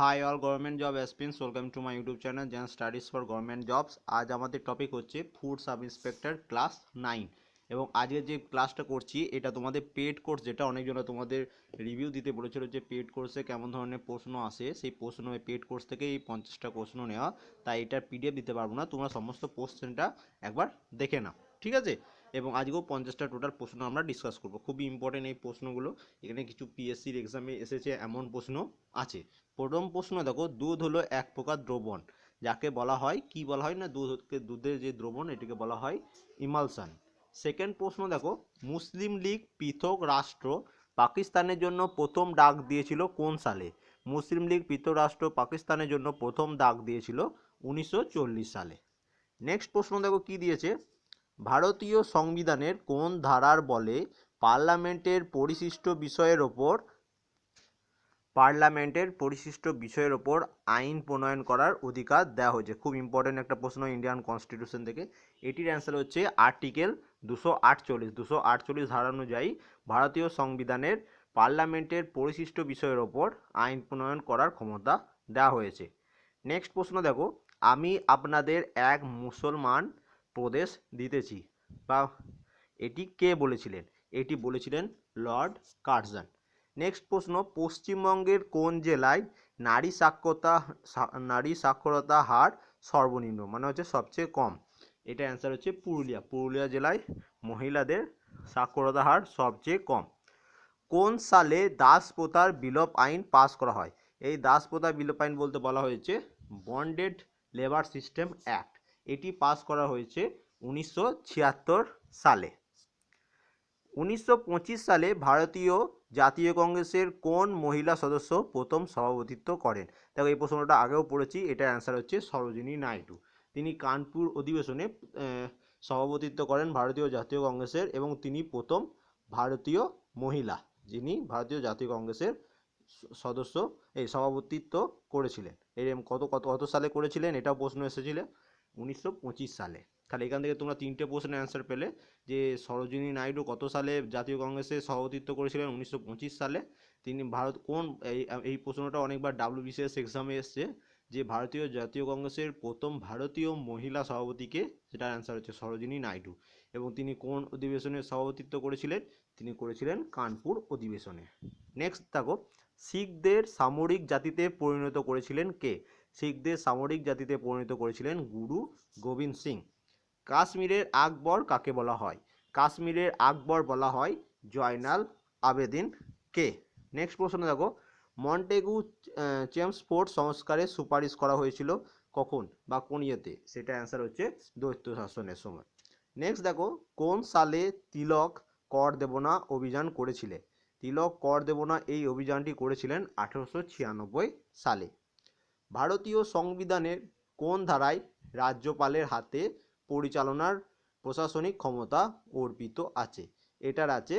Hi all government job aspirants welcome to my YouTube channel Gen studies for government jobs আজ আমাদের topic হচ্ছে food sub inspector class nine এবং আজকে যে ক্লাসটা করছি, এটা তোমাদের পেড কোর্স যেটা অনেকজনে তোমাদের রিভিউ দিতে বলেছিল যে পেড কোর্সে কেমন ধরনের প্রশ্ন আসে, সেই প্রশ্ন পেড কোর্স থেকে এই পঞ্চাশটা প্রশ্ন নেওয়া। তাই এটার পিডিএফ দিতে পারব না, তোমরা সমস্ত কোশ্চেনটা একবার দেখে নাও। ঠিক আছে? এবং আজকেও পঞ্চাশটা টোটাল প্রশ্ন আমরা ডিসকাস করব। খুবই ইম্পর্টেন্ট এই প্রশ্নগুলো। এখানে কিছু পিএসসির এক্সামে এসেছে এমন প্রশ্ন আছে। প্রথম প্রশ্ন দেখো, দুধ হলো এক প্রকার দ্রবণ। যাকে বলা হয়, কি বলা হয় না, দুধকে, দুধের যে দ্রবণ, এটিকে বলা হয় ইমালসান। সেকেন্ড প্রশ্ন দেখো, মুসলিম লীগ পৃথক রাষ্ট্র পাকিস্তানের জন্য প্রথম ডাক দিয়েছিল কোন সালে? মুসলিম লীগ পৃথক রাষ্ট্র পাকিস্তানের জন্য প্রথম ডাক দিয়েছিল উনিশশো চল্লিশ সালে। নেক্সট প্রশ্ন দেখো, কি দিয়েছে? ভারতীয় সংবিধানের কোন ধারার বলে পার্লামেন্টের পরিশিষ্ট বিষয়ের ওপর পার্লামেন্টের পরিশিষ্ট বিষয়ের ওপর আইন প্রণয়ন করার অধিকার দেওয়া হয়েছে। খুব ইম্পর্টেন্ট একটা প্রশ্ন ইন্ডিয়ান কনস্টিটিউশন থেকে। এটির অ্যান্সার হচ্ছে আর্টিকেল দুশো আটচল্লিশ। দুশো আটচল্লিশ ধারা অনুযায়ী ভারতীয় সংবিধানের পার্লামেন্টের পরিশিষ্ট বিষয়ের ওপর আইন প্রণয়ন করার ক্ষমতা দেওয়া হয়েছে। নেক্সট প্রশ্ন দেখো, আমি আপনাদের এক মুসলমান প্রদেশ দিতেছি। বা এটি কে বলেছিলেন? এটি বলেছিলেন লর্ড কার্জন। নেক্সট প্রশ্ন, পশ্চিমবঙ্গের কোন জেলায় নারী সাক্ষরতা নারী সাক্ষরতা হার সর্বনিম্ন? মানে হচ্ছে সবচেয়ে কম। এটা অ্যান্সার হচ্ছে পুরুলিয়া। পুরুলিয়া জেলায় মহিলাদের সাক্ষরতা হার সবচেয়ে কম। কোন সালে দাস প্রথার বিলোপ আইন পাস করা হয়? এই দাস প্রথা বিলোপ আইন বলতে বলা হয়েছে বন্ডেড লেবার সিস্টেম অ্যাক্ট। এটি পাস করা হয়েছে উনিশশো ছিয়াত্তর সালে। উনিশশো পঁচিশ সালে ভারতীয় জাতীয় কংগ্রেসের কোন মহিলা সদস্য প্রথম সভাপতিত্ব করেন? দেখো, এই প্রশ্নটা আগেও পড়েছি, এটার অ্যান্সার হচ্ছে সরোজিনী নাইডু। তিনি কানপুর অধিবেশনে সভাপতিত্ব করেন ভারতীয় জাতীয় কংগ্রেসের এবং তিনি প্রথম ভারতীয় মহিলা যিনি ভারতীয় জাতীয় কংগ্রেসের সদস্য, এই সভাপতিত্ব করেছিলেন। এরম কত কত কত সালে করেছিলেন? এটাও প্রশ্ন এসেছিল। উনিশশো পঁচিশ সালে। তাহলে এখান থেকে তোমরা তিনটে প্রশ্নের অ্যান্সার পেলে যে সরোজিনী নাইডু কত সালে জাতীয় কংগ্রেসে সভাপতিত্ব করেছিলেন উনিশশো পঁচিশ সালে? তিনি ভারত কোন এই প্রশ্নটা অনেকবার ডাব্লিউবিসিএস এক্সামে এসছে যে ভারতীয় জাতীয় কংগ্রেসের প্রথম ভারতীয় মহিলা সভাপতিকে সেটার অ্যান্সার হচ্ছে সরোজিনী নাইডু। এবং তিনি কোন অধিবেশনে সভাপতিত্ব করেছিলেন? তিনি করেছিলেন কানপুর অধিবেশনে। নেক্সট দেখো, শিখদের সামরিক জাতিতে পরিণত করেছিলেন কে? শিখদের সামরিক জাতিতে পরিণত করেছিলেন গুরু গোবিন্দ সিং। কাশ্মীরের আকবর কাকে বলা হয়? কাশ্মীরের আকবর বলা হয় জয়নাল আবেদিন কে? নেক্সট প্রশ্ন দেখো। মন্টেগু আহ, চেমসফোর্ড সংস্কারের সুপারিশ করা হয়েছিল কখন বা কোন ইয়েতে? সেটা অ্যান্সার হচ্ছে দৈত্য শাসনের সময়। নেক্সট দেখো কোন সালে তিলক কর দেব না অভিযান করেছিলেন তিলক কর দেব না এই অভিযানটি করেছিলেন আঠেরোশো ছিয়ানব্বই সালে। ভারতীয় সংবিধানের কোন ধারায় রাজ্যপালের হাতে পরিচালনার প্রশাসনিক ক্ষমতা অর্পিত আছে? এটার আছে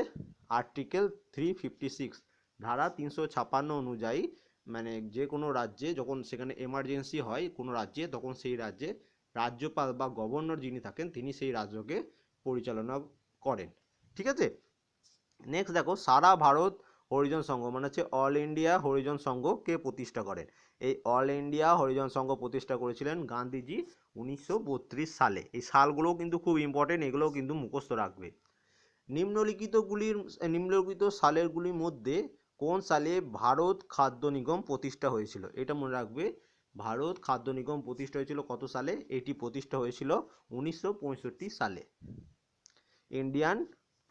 আর্টিকেল থ্রি ফিফটি সিক্স ধারা তিনশো ছাপান্ন অনুযায়ী মানে যে কোনো রাজ্যে যখন সেখানে এমার্জেন্সি হয়, কোনো রাজ্যে, তখন সেই রাজ্যে রাজ্যপাল বা গভর্নর যিনি থাকেন, তিনি সেই রাজ্যকে পরিচালনা করেন। ঠিক আছে? নেক্সট দেখো, সারা ভারত হরিজন সংঘ মানে হচ্ছে অল ইন্ডিয়া হরিজন সংঘ কে প্রতিষ্ঠা করেন। এই অল ইন্ডিয়া হরিজন সংঘ প্রতিষ্ঠা করেছিলেন গান্ধীজি উনিশশো বত্রিশ সালে। এই সালগুলোও কিন্তু খুব ইম্পর্টেন্ট এগুলোও কিন্তু মুখস্থ রাখবে। নিম্নলিখিতগুলির নিম্নলিখিত সালেরগুলির মধ্যে কোন সালে ভারত খাদ্য নিগম প্রতিষ্ঠা হয়েছিল? এটা মনে রাখবে, ভারত খাদ্য নিগম প্রতিষ্ঠা হয়েছিল কত সালে? এটি প্রতিষ্ঠা হয়েছিল উনিশশো পঁয়ষট্টি সালে। ইন্ডিয়ান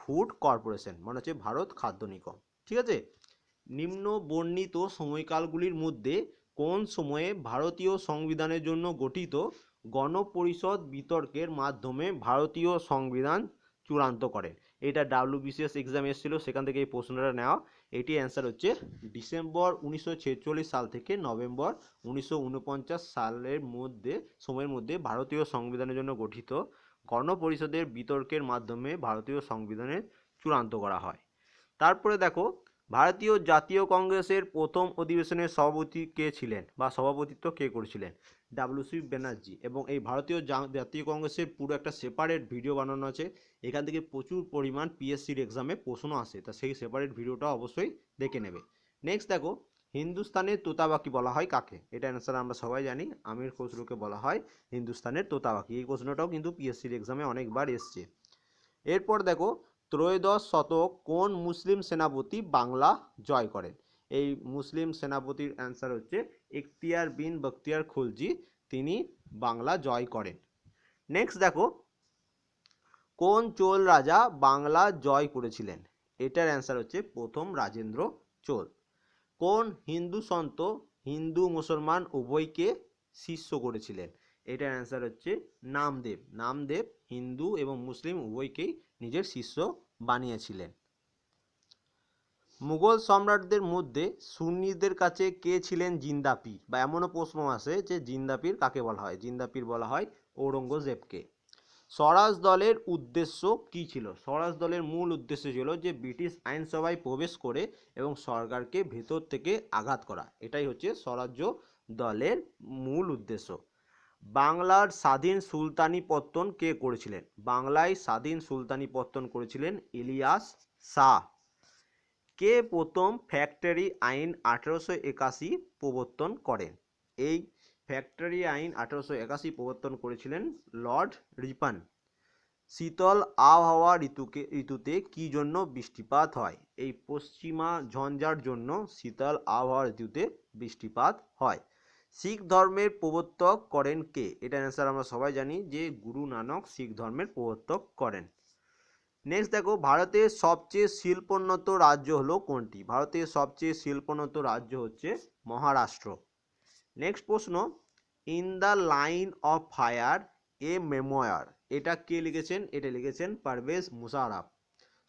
ফুড কর্পোরেশন মানে হচ্ছে ভারত খাদ্য নিগম। ঠিক আছে? নিম্ন বর্ণিত সময়কালগুলির মধ্যে কোন সময়ে ভারতীয় সংবিধানের জন্য গঠিত গণপরিষদ বিতর্কের মাধ্যমে ভারতীয় সংবিধান চূড়ান্ত করেন এটা ডাব্লিউবিসিএস এক্সাম এসেছিল, সেখান থেকে এই প্রশ্নটা নেওয়া এটি অ্যান্সার হচ্ছে ডিসেম্বর উনিশশো ছেচল্লিশ সাল থেকে নভেম্বর উনিশশো উনপঞ্চাশ সালের মধ্যে, সময়ের মধ্যে ভারতীয় সংবিধানের জন্য গঠিত গণপরিষদের বিতর্কের মাধ্যমে ভারতীয় সংবিধানের চূড়ান্ত করা হয়। তারপরে দেখো ভারতীয় জাতীয় কংগ্রেসের প্রথম অধিবেশনের সভাপতি কে ছিলেন বা সভাপতিত্ব কে করেছিলেন? W C Banerjee. এবং এই ভারতীয় জাতীয় কংগ্রেসের পুরো একটা সেপারেট ভিডিও বানানো আছে। এখান থেকে প্রচুর পরিমাণ পিএসসির এক্সামে প্রশ্ন আসে। তা সেই সেপারেট ভিডিওটা অবশ্যই দেখে নেবে। নেক্সট দেখো, হিন্দুস্তানের তোতাবাকি বলা হয় কাকে? এটা অ্যান্সার আমরা সবাই জানি। আমির খসরুকে বলা হয় হিন্দুস্তানের তোতাবাকি এই প্রশ্নটাও কিন্তু পিএসসির এক্সামে অনেকবার এসছে। এরপর দেখো ত্রয়োদশ শতক কোন মুসলিম সেনাপতি বাংলা জয় করেন? এই মুসলিম সেনাপতির অ্যান্সার হচ্ছে ইখতিয়ার বিন বখতিয়ার খুলজি। তিনি বাংলা জয় করেন। নেক্সট দেখো, কোন চোল রাজা বাংলা জয় করেছিলেন? এটার অ্যান্সার হচ্ছে প্রথম রাজেন্দ্র চোল। কোন হিন্দু সন্ত হিন্দু মুসলমান উভয়কে শিষ্য করেছিলেন? এটার অ্যান্সার হচ্ছে নামদেব। নামদেব হিন্দু এবং মুসলিম উভয়কেই নিজের শিষ্য বানিয়েছিলেন। মুঘল সম্রাটদের মধ্যে সুন্নিদের কাছে কে ছিলেন জিন্দাপি? বা এমনও প্রশ্ন আসে যে জিন্দাপির কাকে বলা হয়? জিন্দাপির বলা হয় ঔরঙ্গজেবকে। স্বরাজ দলের উদ্দেশ্য কি ছিল? স্বরাজ দলের মূল উদ্দেশ্য ছিল যে ব্রিটিশ আইনসভায় প্রবেশ করে এবং সরকারকে ভেতর থেকে আঘাত করা। এটাই হচ্ছে স্বরাজ্য দলের মূল উদ্দেশ্য। বাংলার স্বাধীন সুলতানি পত্তন কে করেছিলেন? বাংলায় স্বাধীন সুলতানি পত্তন করেছিলেন ইলিয়াস শাহ। কে প্রথম ফ্যাক্টরি আইন আঠেরোশো একাশি প্রবর্তন করেন? এই ফ্যাক্টরি আইন আঠেরোশো একাশি প্রবর্তন করেছিলেন লর্ড রিপান। শীতল আবহাওয়া ঋতুকে, ঋতুতে কী জন্য বৃষ্টিপাত হয়? এই পশ্চিমা ঝঞ্ঝার জন্য শীতল আবহাওয়া ঋতুতে বৃষ্টিপাত হয়। শিখ ধর্মের প্রবর্তক করেন কে? এটা অ্যান্সার আমরা সবাই জানি যে গুরু নানক শিখ ধর্মের প্রবর্তক করেন। নেক্সট দেখো, ভারতের সবচেয়ে শিল্পোন্নত রাজ্য হলো কোনটি? ভারতের সবচেয়ে শিল্পোন্নত রাজ্য হচ্ছে মহারাষ্ট্র। নেক্সট প্রশ্ন in the line of fire a memoir এটা কে লিখেছেন? এটা লিখেছেন পারভেজ মুশারফ।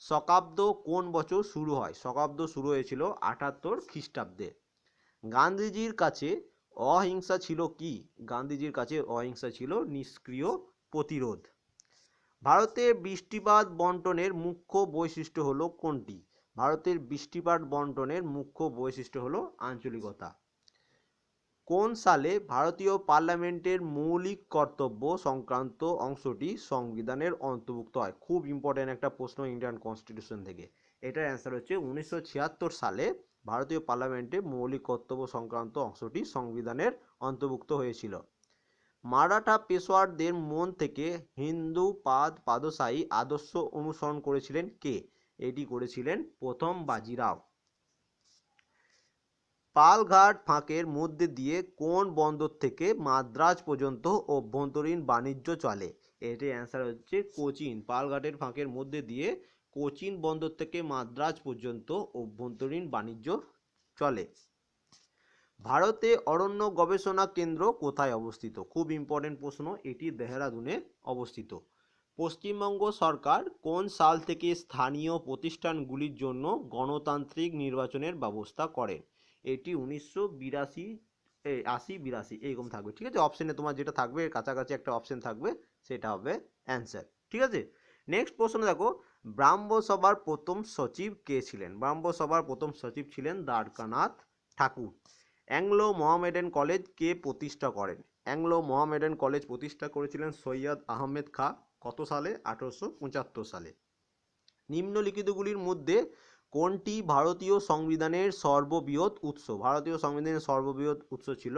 শকাব্দ কোন বছর শুরু হয়? শকাব্দ শুরু হয়েছিল আটাত্তর খ্রিস্টাব্দে। গান্ধীজির কাছে অহিংসা ছিল কি? গান্ধীজির কাছে অহিংসা ছিল নিষ্ক্রিয় প্রতিরোধ। ভারতের বৃষ্টিপাত বন্টনের মুখ্য বৈশিষ্ট্য হলো কোনটি? ভারতের বৃষ্টিপাত বন্টনের মুখ্য বৈশিষ্ট্য হলো আঞ্চলিকতা। কোন সালে ভারতীয় পার্লামেন্টের মৌলিক কর্তব্য সংক্রান্ত অংশটি সংবিধানের অন্তর্ভুক্ত হয়? খুব ইম্পর্টেন্ট একটা প্রশ্ন ইন্ডিয়ান কনস্টিটিউশন থেকে। এটার অ্যান্সার হচ্ছে উনিশশো ছিয়াত্তর সালে ভারতীয় পার্লামেন্টে মৌলিক কর্তব্য সংক্রান্ত অংশটি সংবিধানের অন্তর্ভুক্ত হয়েছিল। মারাঠা পেশোয়ারদের মন থেকে হিন্দু পাদ পাদশাহী আদর্শ অনুসরণ করেছিলেন কে? এটি করেছিলেন প্রথম বাজিরাও। পালঘাট ফাঁকের মধ্যে দিয়ে কোন বন্দর থেকে মাদ্রাজ পর্যন্ত অভ্যন্তরীণ বাণিজ্য চলে? এটির অ্যান্সার হচ্ছে কোচিন। পালঘাটের ফাঁকের মধ্যে দিয়ে কোচিন বন্দর থেকে মাদ্রাজ পর্যন্ত অভ্যন্তরীণ বাণিজ্য চলে। ভারতে অরণ্য গবেষণা কেন্দ্র কোথায় অবস্থিত? খুব ইম্পর্টেন্ট প্রশ্ন, এটি দেহরাদুনে অবস্থিত। পশ্চিমবঙ্গ সরকার কোন সাল থেকে স্থানীয় প্রতিষ্ঠানগুলির জন্য গণতান্ত্রিক নির্বাচনের ব্যবস্থা করেন এটি উনিশশো বিরাশি আশি, বিরাশি এরকম থাকবে, ঠিক আছে? অপশনে তোমার যেটা থাকবে কাছাকাছি একটা অপশন থাকবে, সেটা হবে অ্যান্সার ঠিক আছে? নেক্সট প্রশ্ন দেখো ব্রাহ্ম সভার প্রথম সচিব কে ছিলেন? ব্রাহ্ম সভার প্রথম সচিব ছিলেন Dwarkanath Thakur. Anglo Mohammedan college কে প্রতিষ্ঠা করেন? অ্যাংলো মোহামেডান কলেজ প্রতিষ্ঠা করেছিলেন সৈয়দ আহমেদ খা, কত সালে? আঠারোশো পঁচাত্তর সালে। নিম্নলিখিতগুলির মধ্যে কোনটি ভারতীয় সংবিধানের সর্ববৃহৎ উৎস? ভারতীয় সংবিধানের সর্ববৃহৎ উৎস ছিল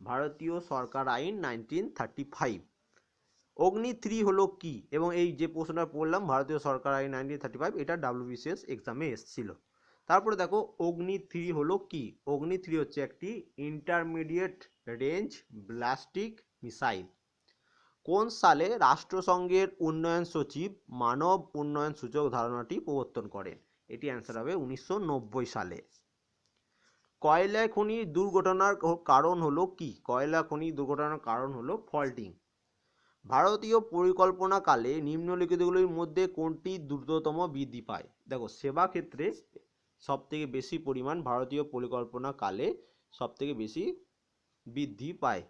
ভারতীয় সরকার আইন nineteen thirty five. Agni three হলো কি? এবং এই যে প্রশ্নটা পড়লাম, ভারতীয় সরকার আইন নাইনটিন থার্টি ফাইভ এটা ডাব্লিউবিসিএস এক্সামে এসেছিল। তারপরে দেখো, অগ্নি থ্রি হলো কি? অগ্নি থ্রি হচ্ছে একটি ইন্টারমিডিয়েট রেঞ্জ ব্লাস্টিক মিসাইল কোন সালে রাষ্ট্রসংঘের উন্নয়ন সচিব মানব উন্নয়ন সূচক ধারণাটি প্রবর্তন করেন? এটি অ্যান্সার হবে উনিশশো নব্বই সালে। কয়লা খনি দুর্ঘটনার কারণ হলো কি? কয়লা খনি দুর্ঘটনার কারণ হলো ফল্টিং ভারতীয় পরিকল্পনাকালে নিম্নলিখিতগুলির মধ্যে কোনটি দ্রুততম বৃদ্ধি পায়? দেখো, সেবা ক্ষেত্রে সব থেকে বেশি পরিমাণ ভারতীয় পরিকল্পনা কালে সব থেকে বেশি বৃদ্ধি পায়।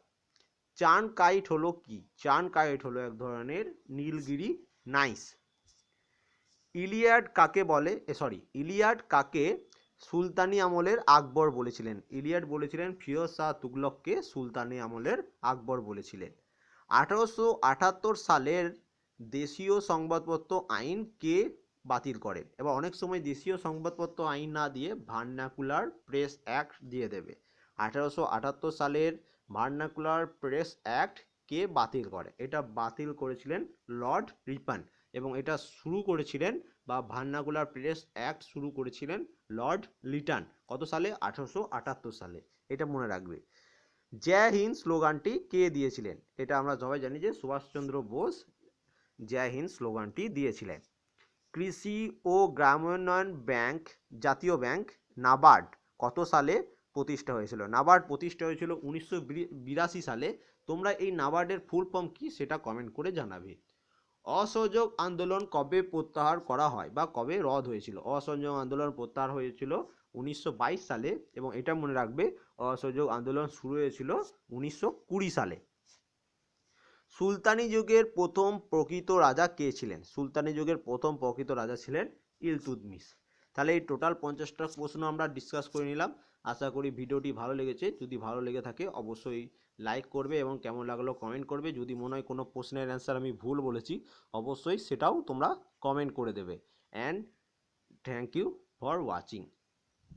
চান কাইট হলো কি? চান কাইট হলো এক ধরনের নীলগিরি নাইস। ইলিয়াড কাকে বলে? সরি ইলিয়াড কাকে সুলতানি আমলের আকবর বলেছিলেন? ইলিয়াড বলেছিলেন ফিরোজ শাহ তুগলককে সুলতানি আমলের আকবর বলেছিলেন। আঠারোশো আটাত্তর সালের দেশীয় সংবাদপত্র আইন কে বাতিল করে? এবার অনেক সময় দেশীয় সংবাদপত্র আইন না দিয়ে ভার্নাকুলার প্রেস অ্যাক্ট দিয়ে দেবে। আঠারোশো আটাত্তর সালের ভার্নাকুলার প্রেস অ্যাক্ট কে বাতিল করে? এটা বাতিল করেছিলেন লর্ড রিপান এবং এটা শুরু করেছিলেন বা ভার্নাকুলার প্রেস অ্যাক্ট শুরু করেছিলেন লর্ড লিটান। কত সালে? আঠারোশো আটাত্তর সালে। এটা মনে রাখবে। জয় হিন্দ স্লোগানটি কে দিয়েছিলেন? এটা আমরা সবাই জানি যে সুভাষচন্দ্র বোস জয় হিন্দ স্লোগানটি দিয়েছিলেন। কৃষি ও গ্রামোন্নয়ন ব্যাংক, জাতীয় ব্যাংক, নাবার্ড কত সালে প্রতিষ্ঠা হয়েছিল? নাবার্ড প্রতিষ্ঠা হয়েছিল উনিশশো বিরাশি সালে। তোমরা এই নাবার্ডের ফুল ফর্ম কি সেটা কমেন্ট করে জানাবে। অসহযোগ আন্দোলন কবে প্রত্যাহার করা হয় বা কবে রদ হয়েছিল? অসহযোগ আন্দোলন প্রত্যাহার হয়েছিল উনিশশো বাইশ সালে এবং এটা মনে রাখবে, অসহযোগ আন্দোলন শুরু হয়েছিল উনিশশো কুড়ি সালে। সুলতানি যুগের প্রথম প্রকৃত রাজা কে ছিলেন? সুলতানি যুগের প্রথম প্রকৃত রাজা ছিলেন ইলতুদমিস তাহলে এই টোটাল পঞ্চাশটা প্রশ্ন আমরা ডিসকাস করে নিলাম। আশা করি ভিডিওটি ভালো লেগেছে। যদি ভালো লেগে থাকে, অবশ্যই লাইক করবে এবং কেমন লাগল কমেন্ট করবে। যদি মনে হয় কোনো প্রশ্নের অ্যান্সার আমি ভুল বলেছি, অবশ্যই সেটাও তোমরা কমেন্ট করে দেবে। And thank you for watching